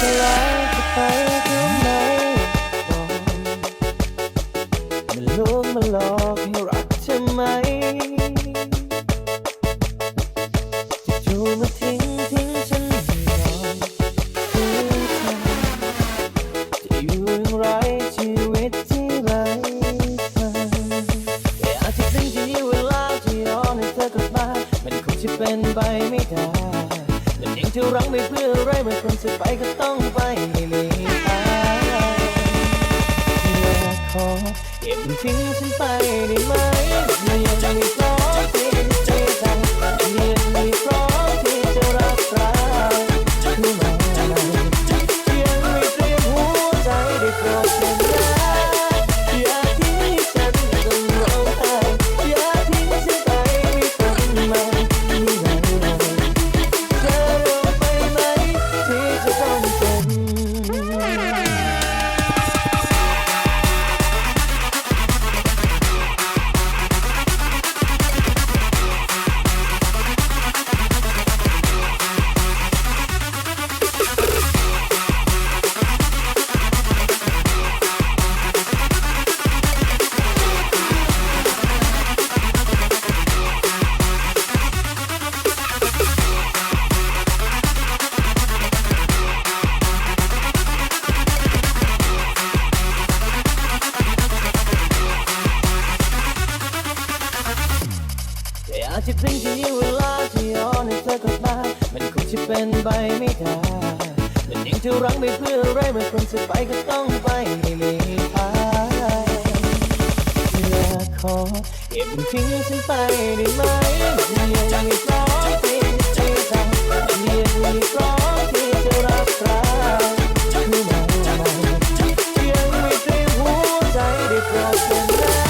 จะลอยไปถึงไหนบอมันลวงมาหลอกให้รักเธไหมดูมาทิ้งทิ้งฉันให้ลอทิ้งเจะอยู่ย่งไรชีวิตที่ไร้เธอแต่อาจจะเป็นที่เวลาที่ย้อให้เธอกลับมามันคงจะเป็นไปไม่ได้ และยังที่รักไม่เพื่ออะไรเมื่อคนจะไปก็ต้องไปไม่มีตายอยากขอเอ็มทิ้งฉันไปได้ไหม แต่อาจจะถึงที่เวลาที่ย้อนให้เธอกลับมามันคงจะเป็นไปไม่ได้มันยังจะรักไม่เพื่ออะไรเมื่อคนจะไปก็ต้องไปไม่มีทางอยากขอเก็บทิ้งฉันไปได้ไหมยังไม่พร้อมที่จะทำยังไม่พร้อมที่จะรับรักคือมาใหม่ยังไม่เตรียมหัวใจได้โปรดเถิดนะ